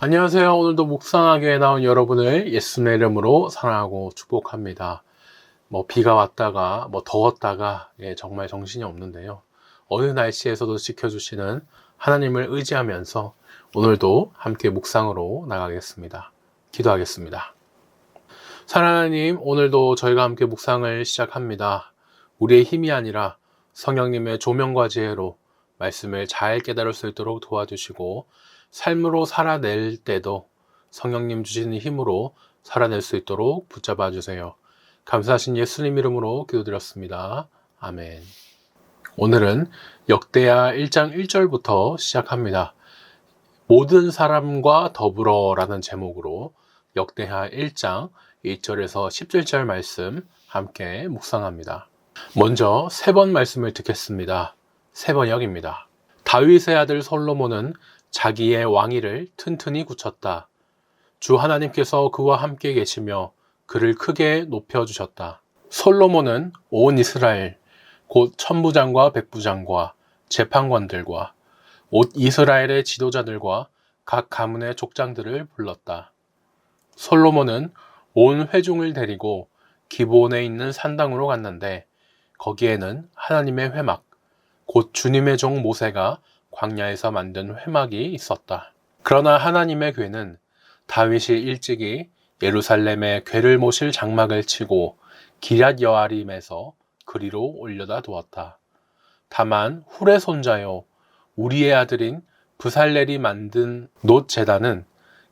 안녕하세요. 오늘도 묵상하게 나온 여러분을 예수님의 이름으로 사랑하고 축복합니다. 뭐 비가 왔다가 뭐 더웠다가 예, 정말 정신이 없는데요. 어느 날씨에서도 지켜주시는 하나님을 의지하면서 오늘도 함께 묵상으로 나가겠습니다. 기도하겠습니다. 사랑하는 하나님, 오늘도 저희가 함께 묵상을 시작합니다. 우리의 힘이 아니라 성령님의 조명과 지혜로 말씀을 잘 깨달을 수 있도록 도와주시고 삶으로 살아낼 때도 성령님 주시는 힘으로 살아낼 수 있도록 붙잡아 주세요. 감사하신 예수님 이름으로 기도드렸습니다. 아멘. 오늘은 역대하 1장 1절부터 시작합니다. 모든 사람과 더불어라는 제목으로 역대하 1장 1절에서 17절 말씀 함께 묵상합니다. 먼저 세 번 말씀을 듣겠습니다. 세 번역입니다. 다윗의 아들 솔로몬은 자기의 왕위를 튼튼히 굳혔다. 주 하나님께서 그와 함께 계시며 그를 크게 높여주셨다. 솔로몬은 온 이스라엘, 곧 천부장과 백부장과 재판관들과 온 이스라엘의 지도자들과 각 가문의 족장들을 불렀다. 솔로몬은 온 회중을 데리고 기본에 있는 산당으로 갔는데 거기에는 하나님의 회막, 곧 주님의 종 모세가 광야에서 만든 회막이 있었다. 그러나 하나님의 괴는 다윗이 일찍이 예루살렘에 괴를 모실 장막을 치고 기랏 여아림에서 그리로 올려다 두었다. 다만 훌의 손자요 우리의 아들인 부살렐이 만든 놋 제단은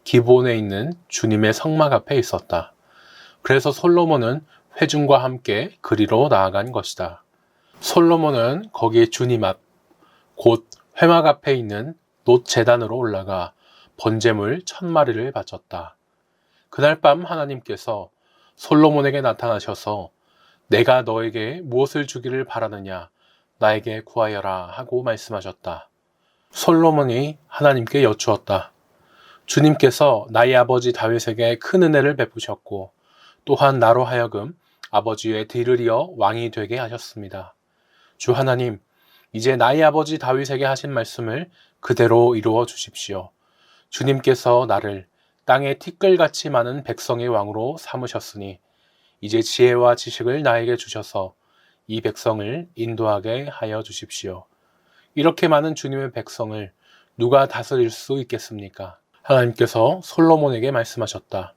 기본에 있는 주님의 성막 앞에 있었다. 그래서 솔로몬은 회중과 함께 그리로 나아간 것이다. 솔로몬은 거기 주님 앞, 곧 회막 앞에 있는 놋 재단으로 올라가 번제물 천 마리를 바쳤다. 그날 밤 하나님께서 솔로몬에게 나타나셔서 내가 너에게 무엇을 주기를 바라느냐 나에게 구하여라 하고 말씀하셨다. 솔로몬이 하나님께 여쭈었다. 주님께서 나의 아버지 다윗에게 큰 은혜를 베푸셨고 또한 나로 하여금 아버지의 뒤를 이어 왕이 되게 하셨습니다. 주 하나님, 이제 나의 아버지 다윗에게 하신 말씀을 그대로 이루어 주십시오. 주님께서 나를 땅에 티끌같이 많은 백성의 왕으로 삼으셨으니 이제 지혜와 지식을 나에게 주셔서 이 백성을 인도하게 하여 주십시오. 이렇게 많은 주님의 백성을 누가 다스릴 수 있겠습니까? 하나님께서 솔로몬에게 말씀하셨다.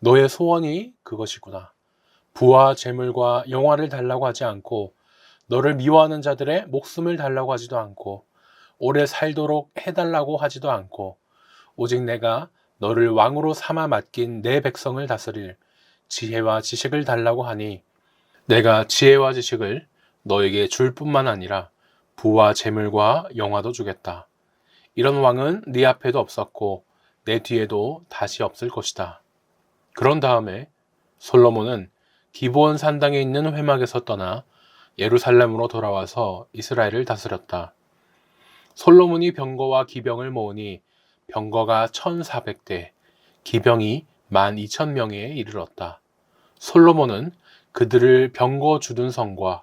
너의 소원이 그것이구나. 부와 재물과 영화를 달라고 하지 않고 너를 미워하는 자들의 목숨을 달라고 하지도 않고 오래 살도록 해달라고 하지도 않고 오직 내가 너를 왕으로 삼아 맡긴 내 백성을 다스릴 지혜와 지식을 달라고 하니 내가 지혜와 지식을 너에게 줄 뿐만 아니라 부와 재물과 영화도 주겠다. 이런 왕은 네 앞에도 없었고 내 뒤에도 다시 없을 것이다. 그런 다음에 솔로몬은 기브온 산당에 있는 회막에서 떠나 예루살렘으로 돌아와서 이스라엘을 다스렸다. 솔로몬이 병거와 기병을 모으니 병거가 1400대, 기병이 12,000명에 이르렀다. 솔로몬은 그들을 병거 주둔 성과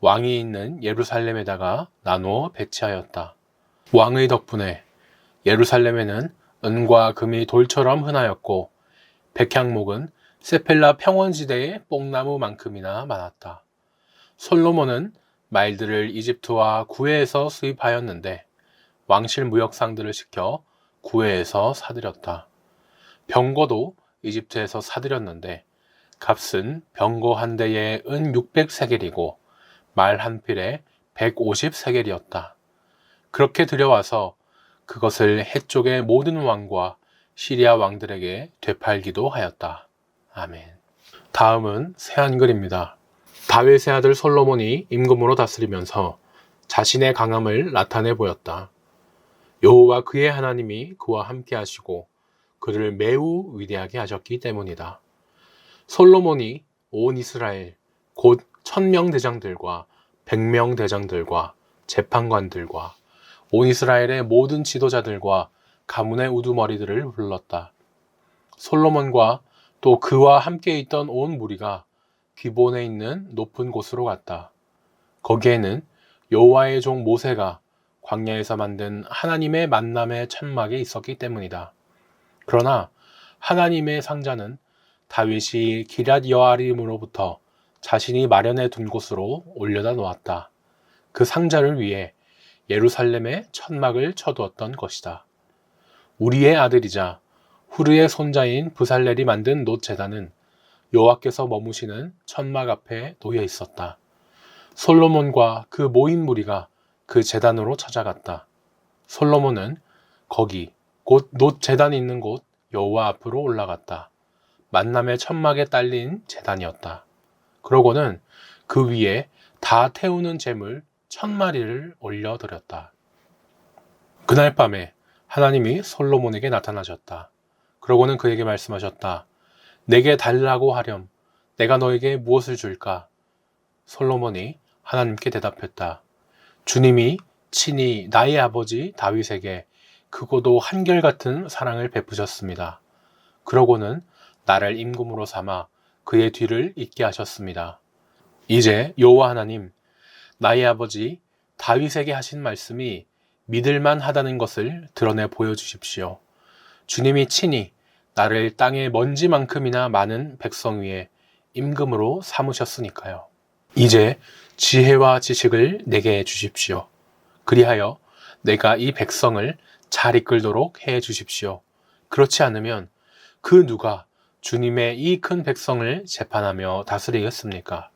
왕이 있는 예루살렘에다가 나누어 배치하였다. 왕의 덕분에 예루살렘에는 은과 금이 돌처럼 흔하였고 백향목은 세펠라 평원지대의 뽕나무만큼이나 많았다. 솔로몬은 말들을 이집트와 구해에서 수입하였는데 왕실 무역상들을 시켜 구해에서 사들였다. 병거도 이집트에서 사들였는데 값은 병거 한 대에 은 600세겔이고 말 한 필에 150세겔이었다. 그렇게 들여와서 그것을 해쪽의 모든 왕과 시리아 왕들에게 되팔기도 하였다. 아멘. 다음은 새 한글입니다. 다윗의 아들 솔로몬이 임금으로 다스리면서 자신의 강함을 나타내 보였다. 여호와 그의 하나님이 그와 함께 하시고 그를 매우 위대하게 하셨기 때문이다. 솔로몬이 온 이스라엘 곧 천명 대장들과 백명 대장들과 재판관들과 온 이스라엘의 모든 지도자들과 가문의 우두머리들을 불렀다. 솔로몬과 또 그와 함께 있던 온 무리가 기본에 있는 높은 곳으로 갔다. 거기에는 여호와의 종 모세가 광야에서 만든 하나님의 만남의 천막에 있었기 때문이다. 그러나 하나님의 상자는 다윗이 기랏 여아림으로부터 자신이 마련해 둔 곳으로 올려다 놓았다. 그 상자를 위해 예루살렘에 천막을 쳐두었던 것이다. 우리의 아들이자 후르의 손자인 부살렐이 만든 놋 제단은 여호와께서 머무시는 천막 앞에 놓여 있었다. 솔로몬과 그 모인 무리가 그 제단으로 찾아갔다. 솔로몬은 거기 곧놋 제단이 있는 곳 여호와 앞으로 올라갔다. 만남의 천막에 딸린 제단이었다. 그러고는 그 위에 다 태우는 재물 천 마리를 올려드렸다. 그날 밤에 하나님이 솔로몬에게 나타나셨다. 그러고는 그에게 말씀하셨다. 내게 달라고 하렴. 내가 너에게 무엇을 줄까? 솔로몬이 하나님께 대답했다. 주님이 친히 나의 아버지 다윗에게 크고도 한결같은 사랑을 베푸셨습니다. 그러고는 나를 임금으로 삼아 그의 뒤를 잇게 하셨습니다. 이제 여호와 하나님, 나의 아버지 다윗에게 하신 말씀이 믿을만 하다는 것을 드러내 보여주십시오. 주님이 친히 나를 땅의 먼지만큼이나 많은 백성 위에 임금으로 삼으셨으니까요. 이제 지혜와 지식을 내게 주십시오. 그리하여 내가 이 백성을 잘 이끌도록 해 주십시오. 그렇지 않으면 그 누가 주님의 이 큰 백성을 재판하며 다스리겠습니까?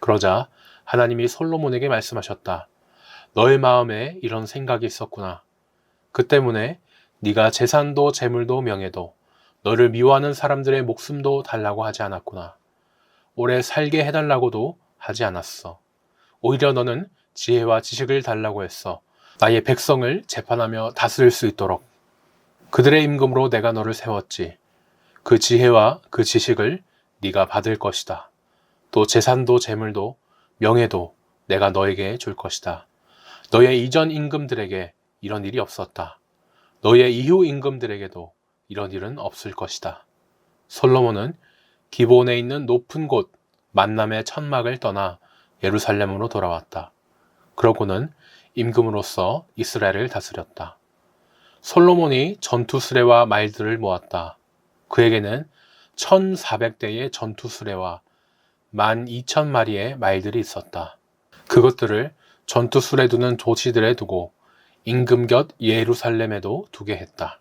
그러자 하나님이 솔로몬에게 말씀하셨다. 너의 마음에 이런 생각이 있었구나. 그 때문에 네가 재산도 재물도 명예도 너를 미워하는 사람들의 목숨도 달라고 하지 않았구나. 오래 살게 해달라고도 하지 않았어. 오히려 너는 지혜와 지식을 달라고 했어. 나의 백성을 재판하며 다스릴 수 있도록. 그들의 임금으로 내가 너를 세웠지. 그 지혜와 그 지식을 네가 받을 것이다. 또 재산도 재물도 명예도 내가 너에게 줄 것이다. 너의 이전 임금들에게 이런 일이 없었다. 너의 이후 임금들에게도 이런 일은 없을 것이다. 솔로몬은 기본에 있는 높은 곳 만남의 천막을 떠나 예루살렘으로 돌아왔다. 그러고는 임금으로서 이스라엘을 다스렸다. 솔로몬이 전투 수레와 말들을 모았다. 그에게는 1400대의 전투 수레와 12,000마리의 말들이 있었다. 그것들을 전투 수레 두는 도시들에 두고 임금 곁 예루살렘에도 두게 했다.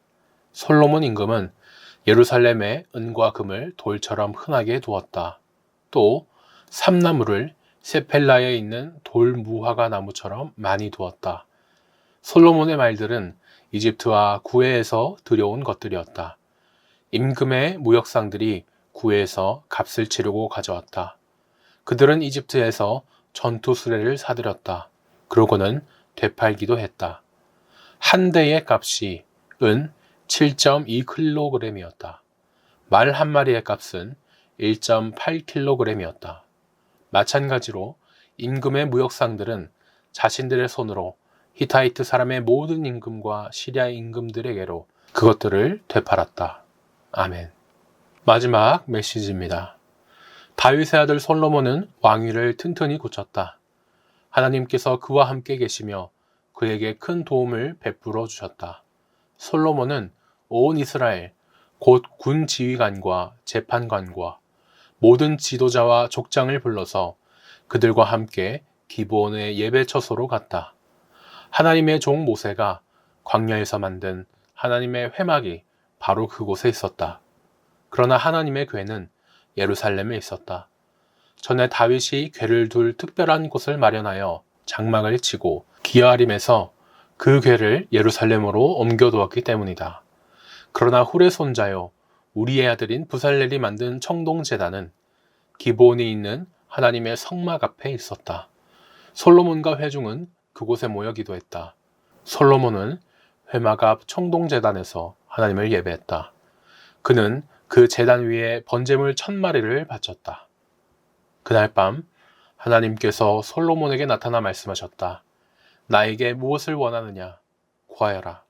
솔로몬 임금은 예루살렘에 은과 금을 돌처럼 흔하게 두었다. 또 삼나무를 세펠라에 있는 돌 무화과 나무처럼 많이 두었다. 솔로몬의 말들은 이집트와 구해에서 들여온 것들이었다. 임금의 무역상들이 구해에서 값을 치르고 가져왔다. 그들은 이집트에서 전투 수레를 사들였다. 그러고는 되팔기도 했다. 한 대의 값이 은 7.2kg이었다. 말 한 마리의 값은 1.8kg이었다. 마찬가지로 임금의 무역상들은 자신들의 손으로 히타이트 사람의 모든 임금과 시리아 임금들에게로 그것들을 되팔았다. 아멘. 마지막 메시지입니다. 다윗의 아들 솔로몬은 왕위를 튼튼히 굳혔다. 하나님께서 그와 함께 계시며 그에게 큰 도움을 베풀어 주셨다. 솔로몬은 온 이스라엘, 곧 군 지휘관과 재판관과 모든 지도자와 족장을 불러서 그들과 함께 기브온의 예배 처소로 갔다. 하나님의 종 모세가 광야에서 만든 하나님의 회막이 바로 그곳에 있었다. 그러나 하나님의 궤는 예루살렘에 있었다. 전에 다윗이 궤를 둘 특별한 곳을 마련하여 장막을 치고 기아림에서 그 궤를 예루살렘으로 옮겨두었기 때문이다. 그러나 후레 손자요 우리의 아들인 부살렐이 만든 청동 제단은 기본이 있는 하나님의 성막 앞에 있었다. 솔로몬과 회중은 그곳에 모여 기도했다. 솔로몬은 회막 앞 청동 제단에서 하나님을 예배했다. 그는 그 제단 위에 번제물 천 마리를 바쳤다. 그날 밤 하나님께서 솔로몬에게 나타나 말씀하셨다. 나에게 무엇을 원하느냐? 구하여라.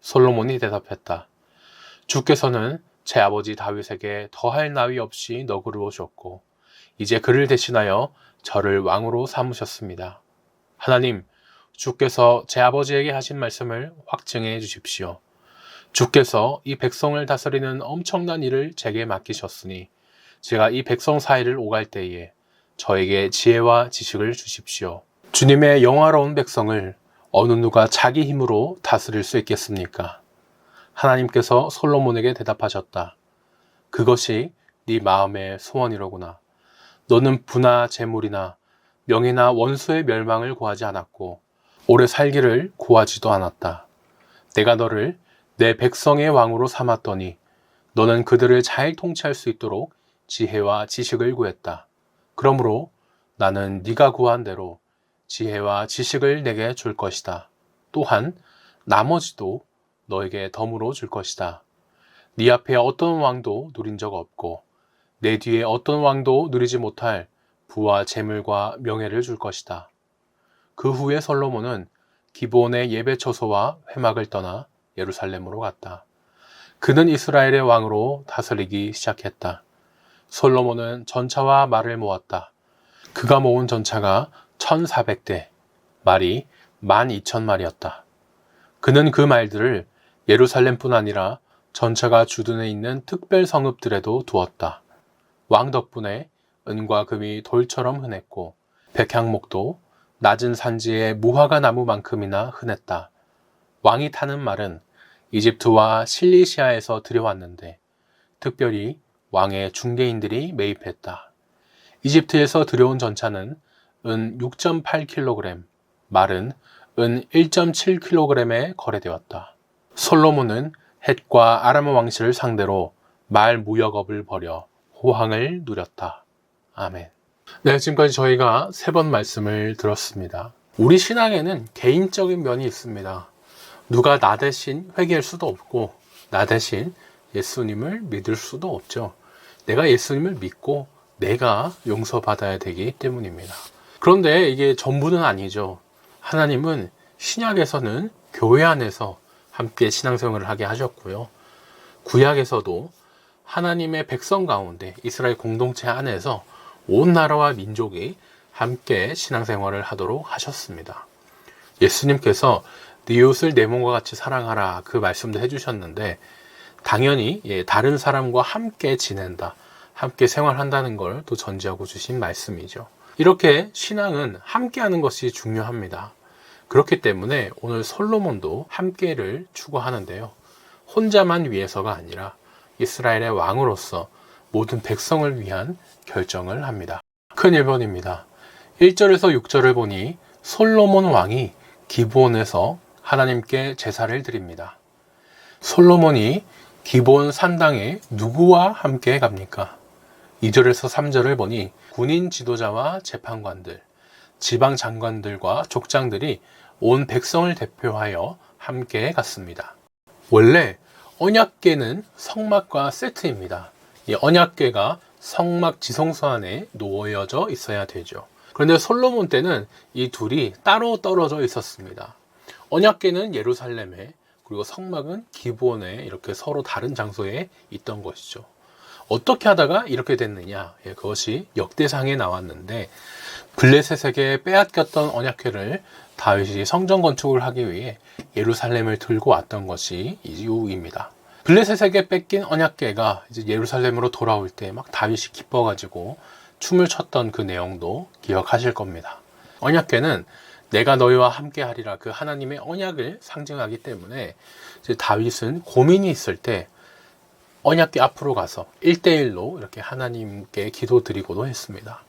솔로몬이 대답했다. 주께서는 제 아버지 다윗에게 더할 나위 없이 너그러워 셨고 이제 그를 대신하여 저를 왕으로 삼으셨습니다. 하나님, 주께서 제 아버지에게 하신 말씀을 확증해 주십시오. 주께서 이 백성을 다스리는 엄청난 일을 제게 맡기셨으니 제가 이 백성 사이를 오갈 때에 저에게 지혜와 지식을 주십시오. 주님의 영화로운 백성을 어느 누가 자기 힘으로 다스릴 수 있겠습니까? 하나님께서 솔로몬에게 대답하셨다. 그것이 네 마음의 소원이로구나. 너는 부나 재물이나 명예나 원수의 멸망을 구하지 않았고 오래 살기를 구하지도 않았다. 내가 너를 내 백성의 왕으로 삼았더니 너는 그들을 잘 통치할 수 있도록 지혜와 지식을 구했다. 그러므로 나는 네가 구한 대로 지혜와 지식을 내게 줄 것이다. 또한 나머지도 너에게 덤으로 줄 것이다. 네 앞에 어떤 왕도 누린 적 없고 내 뒤에 어떤 왕도 누리지 못할 부와 재물과 명예를 줄 것이다. 그 후에 솔로몬은 기본의 예배 처소와 회막을 떠나 예루살렘으로 갔다. 그는 이스라엘의 왕으로 다스리기 시작했다. 솔로몬은 전차와 말을 모았다. 그가 모은 전차가 1400대, 말이 12,000마리였다. 그는 그 말들을 예루살렘뿐 아니라 전차가 주둔해 있는 특별 성읍들에도 두었다. 왕 덕분에 은과 금이 돌처럼 흔했고 백향목도 낮은 산지의 무화과 나무만큼이나 흔했다. 왕이 타는 말은 이집트와 실리시아에서 들여왔는데 특별히 왕의 중개인들이 매입했다. 이집트에서 들여온 전차는 은 6.8kg, 말은 은 1.7kg에 거래되었다. 솔로몬은 헷과 아람 왕실을 상대로 말 무역업을 벌여 호황을 누렸다. 아멘. 네, 지금까지 저희가 세 번 말씀을 들었습니다. 우리 신앙에는 개인적인 면이 있습니다. 누가 나 대신 회개할 수도 없고, 나 대신 예수님을 믿을 수도 없죠. 내가 예수님을 믿고 내가 용서받아야 되기 때문입니다. 그런데 이게 전부는 아니죠. 하나님은 신약에서는 교회 안에서 함께 신앙생활을 하게 하셨고요. 구약에서도 하나님의 백성 가운데 이스라엘 공동체 안에서 온 나라와 민족이 함께 신앙생활을 하도록 하셨습니다. 예수님께서 네 이웃을 내 몸과 같이 사랑하라 그 말씀도 해주셨는데 당연히 예, 다른 사람과 함께 지낸다, 함께 생활한다는 걸 또 전제하고 주신 말씀이죠. 이렇게 신앙은 함께하는 것이 중요합니다. 그렇기 때문에 오늘 솔로몬도 함께를 추구하는데요. 혼자만 위해서가 아니라 이스라엘의 왕으로서 모든 백성을 위한 결정을 합니다. 큰 1번입니다. 1절에서 6절을 보니 솔로몬 왕이 기브온에서 하나님께 제사를 드립니다. 솔로몬이 기본 산당에 누구와 함께 갑니까? 2절에서 3절을 보니 군인 지도자와 재판관들, 지방 장관들과 족장들이 온 백성을 대표하여 함께 갔습니다. 원래 언약궤는 성막과 세트입니다. 이 언약궤가 성막 지성소 안에 놓여져 있어야 되죠. 그런데 솔로몬 때는 이 둘이 따로 떨어져 있었습니다. 언약궤는 예루살렘에 그리고 성막은 기본에 이렇게 서로 다른 장소에 있던 것이죠. 어떻게 하다가 이렇게 됐느냐? 예, 그것이 역대상에 나왔는데 블레셋에게 빼앗겼던 언약궤를 다윗이 성전 건축을 하기 위해 예루살렘을 들고 왔던 것이 이유입니다. 블레셋에게 뺏긴 언약궤가 이제 예루살렘으로 돌아올 때 막 다윗이 기뻐가지고 춤을 췄던 그 내용도 기억하실 겁니다. 언약궤는 내가 너희와 함께 하리라 그 하나님의 언약을 상징하기 때문에 이제 다윗은 고민이 있을 때 언약궤 앞으로 가서 1대1로 이렇게 하나님께 기도 드리고도 했습니다.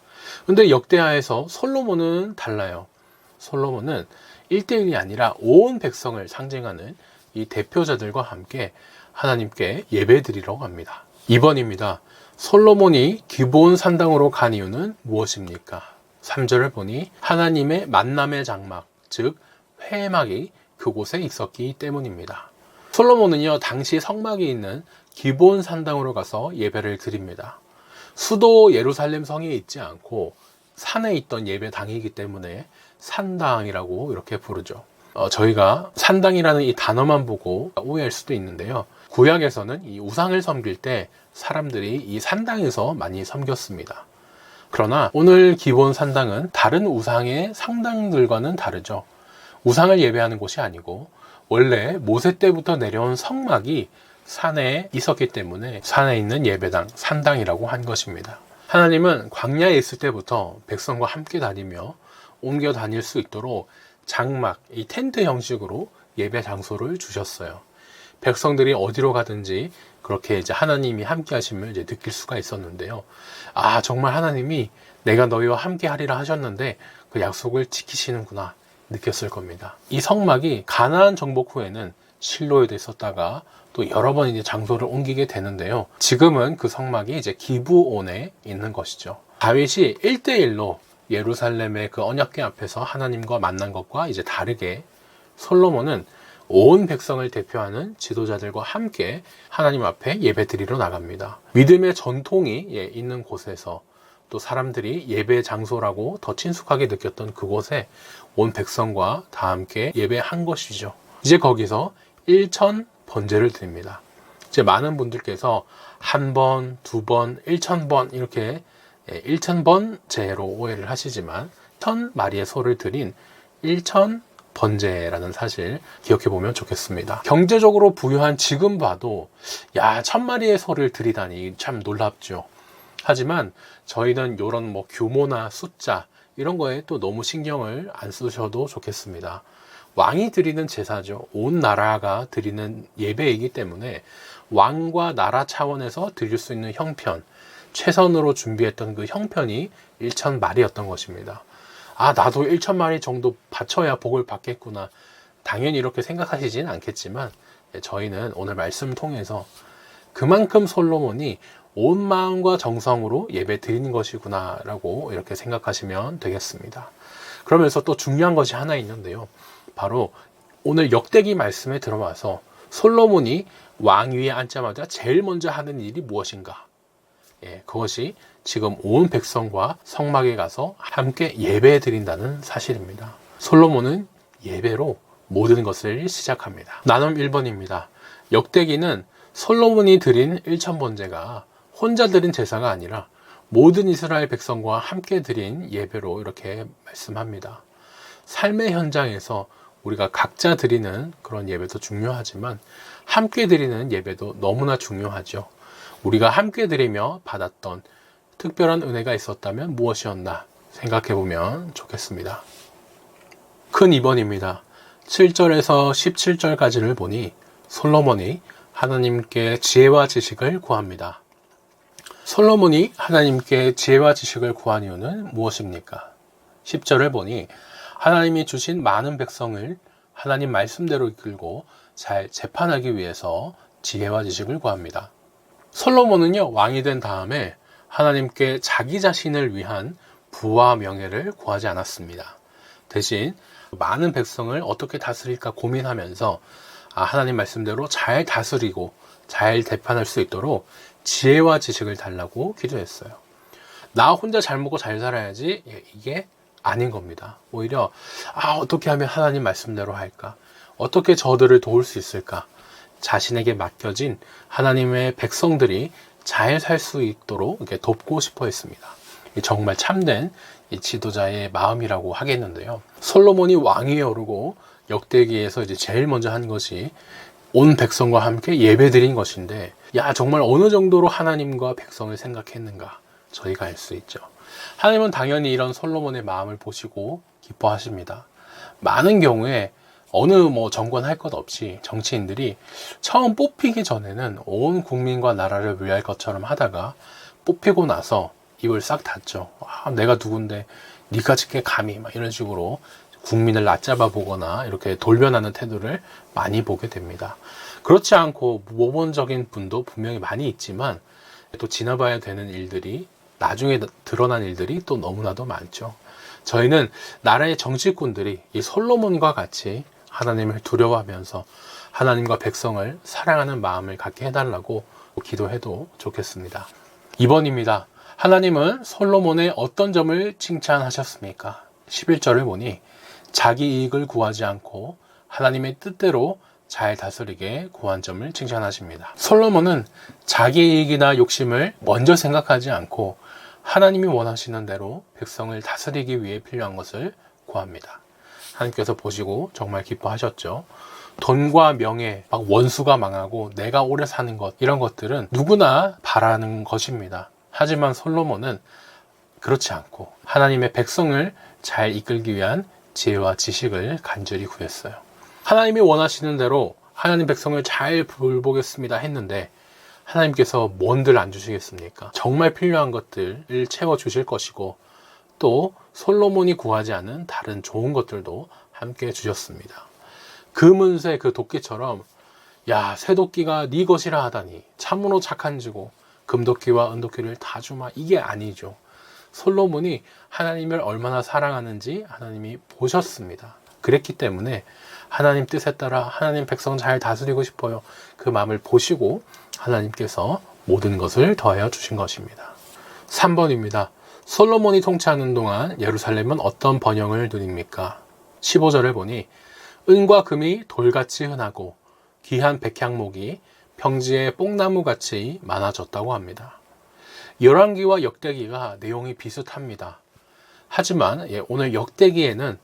근데 역대하에서 솔로몬은 달라요. 솔로몬은 1대1이 아니라 온 백성을 상징하는 이 대표자들과 함께 하나님께 예배 드리러 갑니다. 2번입니다. 솔로몬이 기본 산당으로 간 이유는 무엇입니까? 3절을 보니 하나님의 만남의 장막, 즉 회막이 그곳에 있었기 때문입니다. 솔로몬은요, 당시 성막이 있는 기본 산당으로 가서 예배를 드립니다. 수도 예루살렘 성에 있지 않고 산에 있던 예배당이기 때문에 산당이라고 이렇게 부르죠. 어, 저희가 산당이라는 이 단어만 보고 오해할 수도 있는데요. 구약에서는 이 우상을 섬길 때 사람들이 이 산당에서 많이 섬겼습니다. 그러나 오늘 기본 산당은 다른 우상의 상당들과는 다르죠. 우상을 예배하는 곳이 아니고 원래 모세 때부터 내려온 성막이 산에 있었기 때문에 산에 있는 예배당, 산당이라고 한 것입니다. 하나님은 광야에 있을 때부터 백성과 함께 다니며 옮겨 다닐 수 있도록 장막, 이 텐트 형식으로 예배 장소를 주셨어요. 백성들이 어디로 가든지 그렇게 이제 하나님이 함께 하심을 이제 느낄 수가 있었는데요. 아, 정말 하나님이 내가 너희와 함께 하리라 하셨는데 그 약속을 지키시는구나 느꼈을 겁니다. 이 성막이 가나안 정복 후에는 실로에도 있었다가 또 여러 번 이제 장소를 옮기게 되는데요. 지금은 그 성막이 이제 기부온에 있는 것이죠. 다윗이 1대1로 예루살렘의 그 언약궤 앞에서 하나님과 만난 것과 이제 다르게 솔로몬은 온 백성을 대표하는 지도자들과 함께 하나님 앞에 예배 드리러 나갑니다. 믿음의 전통이 예, 있는 곳에서 또 사람들이 예배 장소라고 더 친숙하게 느꼈던 그곳에 온 백성과 다 함께 예배한 것이죠. 이제 거기서 1천 번제를 드립니다. 이제 많은 분들께서 한 번, 두 번, 1천 번 이렇게 1천 번 제로 오해를 하시지만 천 마리의 소를 드린 1천 번제라는 사실 기억해 보면 좋겠습니다. 경제적으로 부유한 지금 봐도 야, 천 마리의 소를 드리다니 참 놀랍죠. 하지만 저희는 이런 뭐 규모나 숫자 이런 거에 또 너무 신경을 안 쓰셔도 좋겠습니다. 왕이 드리는 제사죠. 온 나라가 드리는 예배이기 때문에 왕과 나라 차원에서 드릴 수 있는 형편, 최선으로 준비했던 그 형편이 1천 마리였던 것입니다. 아, 나도 1천 마리 정도 바쳐야 복을 받겠구나. 당연히 이렇게 생각하시진 않겠지만, 예, 저희는 오늘 말씀 통해서 그만큼 솔로몬이 온 마음과 정성으로 예배 드리는 것이구나 라고 이렇게 생각하시면 되겠습니다. 그러면서 또 중요한 것이 하나 있는데요. 바로 오늘 역대기 말씀에 들어와서 솔로몬이 왕위에 앉자마자 제일 먼저 하는 일이 무엇인가? 예, 그것이 지금 온 백성과 성막에 가서 함께 예배 드린다는 사실입니다. 솔로몬은 예배로 모든 것을 시작합니다. 나눔 1번입니다. 역대기는 솔로몬이 드린 1천 번제가 혼자 드린 제사가 아니라 모든 이스라엘 백성과 함께 드린 예배로 이렇게 말씀합니다. 삶의 현장에서 우리가 각자 드리는 그런 예배도 중요하지만 함께 드리는 예배도 너무나 중요하죠. 우리가 함께 드리며 받았던 특별한 은혜가 있었다면 무엇이었나 생각해 보면 좋겠습니다. 큰 2번입니다. 7절에서 17절까지를 보니 솔로몬이 하나님께 지혜와 지식을 구합니다. 솔로몬이 하나님께 지혜와 지식을 구한 이유는 무엇입니까? 10절을 보니 하나님이 주신 많은 백성을 하나님 말씀대로 이끌고 잘 재판하기 위해서 지혜와 지식을 구합니다. 솔로몬은요, 왕이 된 다음에 하나님께 자기 자신을 위한 부와 명예를 구하지 않았습니다. 대신 많은 백성을 어떻게 다스릴까 고민하면서 아, 하나님 말씀대로 잘 다스리고 잘 대판할 수 있도록 지혜와 지식을 달라고 기도했어요. 나 혼자 잘 먹고 잘 살아야지 예, 이게 아닌 겁니다. 오히려 아 어떻게 하면 하나님 말씀대로 할까? 어떻게 저들을 도울 수 있을까? 자신에게 맡겨진 하나님의 백성들이 잘 살 수 있도록 이렇게 돕고 싶어 했습니다. 정말 참된 이 지도자의 마음이라고 하겠는데요. 솔로몬이 왕위에 오르고 역대기에서 이제 제일 먼저 한 것이 온 백성과 함께 예배 드린 것인데, 야, 정말 어느 정도로 하나님과 백성을 생각했는가, 저희가 알 수 있죠. 하나님은 당연히 이런 솔로몬의 마음을 보시고 기뻐하십니다. 많은 경우에 어느 뭐 정권 할 것 없이 정치인들이 처음 뽑히기 전에는 온 국민과 나라를 위할 것처럼 하다가 뽑히고 나서 입을 싹 닫죠. 아, 내가 누군데 니가 짓게 감히 막 이런 식으로 국민을 낮잡아 보거나 이렇게 돌변하는 태도를 많이 보게 됩니다. 그렇지 않고 모범적인 분도 분명히 많이 있지만 또 지나봐야 되는 일들이 나중에 드러난 일들이 또 너무나도 많죠. 저희는 나라의 정치꾼들이 이 솔로몬과 같이 하나님을 두려워하면서 하나님과 백성을 사랑하는 마음을 갖게 해달라고 기도해도 좋겠습니다. 2번입니다. 하나님은 솔로몬의 어떤 점을 칭찬하셨습니까? 11절을 보니 자기 이익을 구하지 않고 하나님의 뜻대로 잘 다스리게 구한 점을 칭찬하십니다. 솔로몬은 자기 이익이나 욕심을 먼저 생각하지 않고 하나님이 원하시는 대로 백성을 다스리기 위해 필요한 것을 구합니다. 하나님께서 보시고 정말 기뻐하셨죠. 돈과 명예, 막 원수가 망하고 내가 오래 사는 것 이런 것들은 누구나 바라는 것입니다. 하지만 솔로몬은 그렇지 않고 하나님의 백성을 잘 이끌기 위한 지혜와 지식을 간절히 구했어요. 하나님이 원하시는 대로 하나님 백성을 잘 돌보겠습니다 했는데 하나님께서 뭔들 안 주시겠습니까? 정말 필요한 것들을 채워 주실 것이고 또 솔로몬이 구하지 않은 다른 좋은 것들도 함께 주셨습니다. 금은새 그 도끼처럼 야 새도끼가 네 것이라 하다니 참으로 착한지고 금도끼와 은도끼를 다 주마 이게 아니죠. 솔로몬이 하나님을 얼마나 사랑하는지 하나님이 보셨습니다. 그랬기 때문에 하나님 뜻에 따라 하나님 백성 잘 다스리고 싶어요. 그 마음을 보시고 하나님께서 모든 것을 더하여 주신 것입니다. 3번입니다. 솔로몬이 통치하는 동안 예루살렘은 어떤 번영을 누립니까? 15절을 보니 은과 금이 돌같이 흔하고 귀한 백향목이 평지의 뽕나무같이 많아졌다고 합니다. 열왕기와 역대기가 내용이 비슷합니다. 하지만 예, 오늘 역대기에는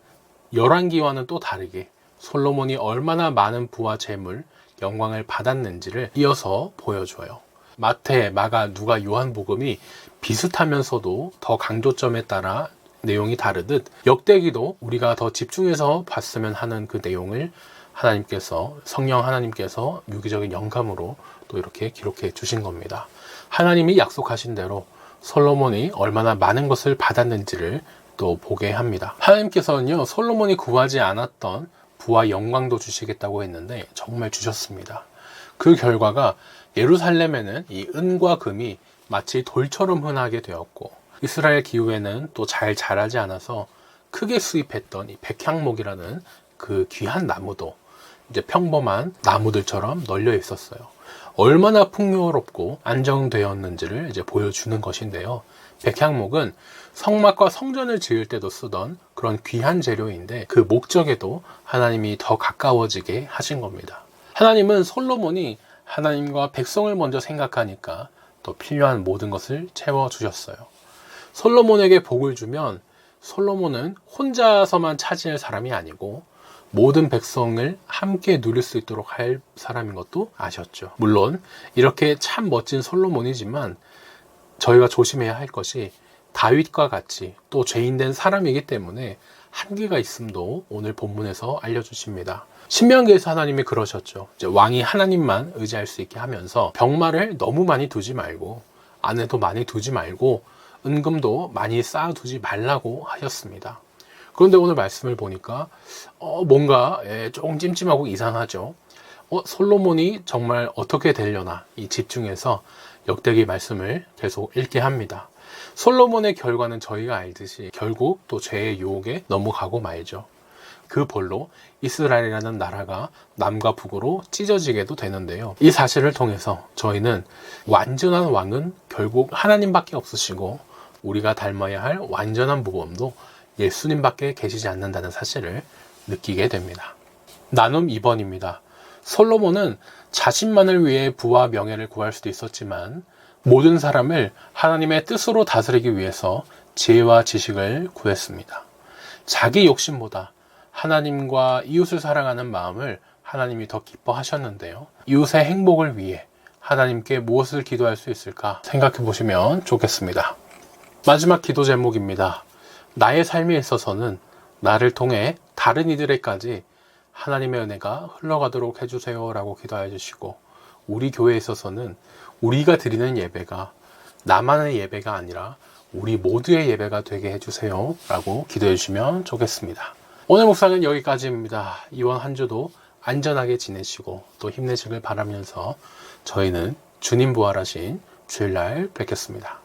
열왕기와는 또 다르게 솔로몬이 얼마나 많은 부와 재물, 영광을 받았는지를 이어서 보여줘요. 마태, 마가, 누가, 요한복음이 비슷하면서도 더 강조점에 따라 내용이 다르듯 역대기도 우리가 더 집중해서 봤으면 하는 그 내용을 하나님께서 성령 하나님께서 유기적인 영감으로 또 이렇게 기록해 주신 겁니다. 하나님이 약속하신 대로 솔로몬이 얼마나 많은 것을 받았는지를 또 보게 합니다. 하나님께서는요 솔로몬이 구하지 않았던 부와 영광도 주시겠다고 했는데 정말 주셨습니다. 그 결과가 예루살렘에는 이 은과 금이 마치 돌처럼 흔하게 되었고 이스라엘 기후에는 또 잘 자라지 않아서 크게 수입했던 이 백향목이라는 그 귀한 나무도 이제 평범한 나무들처럼 널려 있었어요. 얼마나 풍요롭고 안정되었는지를 이제 보여주는 것인데요. 백향목은 성막과 성전을 지을 때도 쓰던 그런 귀한 재료인데 그 목적에도 하나님이 더 가까워지게 하신 겁니다. 하나님은 솔로몬이 하나님과 백성을 먼저 생각하니까 또 필요한 모든 것을 채워 주셨어요. 솔로몬에게 복을 주면 솔로몬은 혼자서만 차지할 사람이 아니고 모든 백성을 함께 누릴 수 있도록 할 사람인 것도 아셨죠. 물론 이렇게 참 멋진 솔로몬이지만 저희가 조심해야 할 것이 다윗과 같이 또 죄인된 사람이기 때문에 한계가 있음도 오늘 본문에서 알려주십니다. 신명기에서 하나님이 그러셨죠. 왕이 하나님만 의지할 수 있게 하면서 병마를 너무 많이 두지 말고 아내도 많이 두지 말고 은금도 많이 쌓아두지 말라고 하셨습니다. 그런데 오늘 말씀을 보니까 어, 뭔가 예, 조금 찜찜하고 이상하죠. 어, 솔로몬이 정말 어떻게 되려나 이 집중해서 역대기 말씀을 계속 읽게 합니다. 솔로몬의 결과는 저희가 알듯이 결국 또 죄의 유혹에 넘어가고 말죠. 그 벌로 이스라엘이라는 나라가 남과 북으로 찢어지게도 되는데요. 이 사실을 통해서 저희는 완전한 왕은 결국 하나님밖에 없으시고 우리가 닮아야 할 완전한 모범도 예수님밖에 계시지 않는다는 사실을 느끼게 됩니다. 나눔 2번입니다. 솔로몬은 자신만을 위해 부와 명예를 구할 수도 있었지만 모든 사람을 하나님의 뜻으로 다스리기 위해서 지혜와 지식을 구했습니다. 자기 욕심보다 하나님과 이웃을 사랑하는 마음을 하나님이 더 기뻐하셨는데요. 이웃의 행복을 위해 하나님께 무엇을 기도할 수 있을까 생각해 보시면 좋겠습니다. 마지막 기도 제목입니다. 나의 삶에 있어서는 나를 통해 다른 이들에까지 하나님의 은혜가 흘러가도록 해주세요 라고 기도해 주시고 우리 교회에 있어서는 우리가 드리는 예배가 나만의 예배가 아니라 우리 모두의 예배가 되게 해주세요 라고 기도해 주시면 좋겠습니다. 오늘 묵상은 여기까지입니다. 이번 한 주도 안전하게 지내시고 또 힘내시길 바라면서 저희는 주님 부활하신 주일날 뵙겠습니다.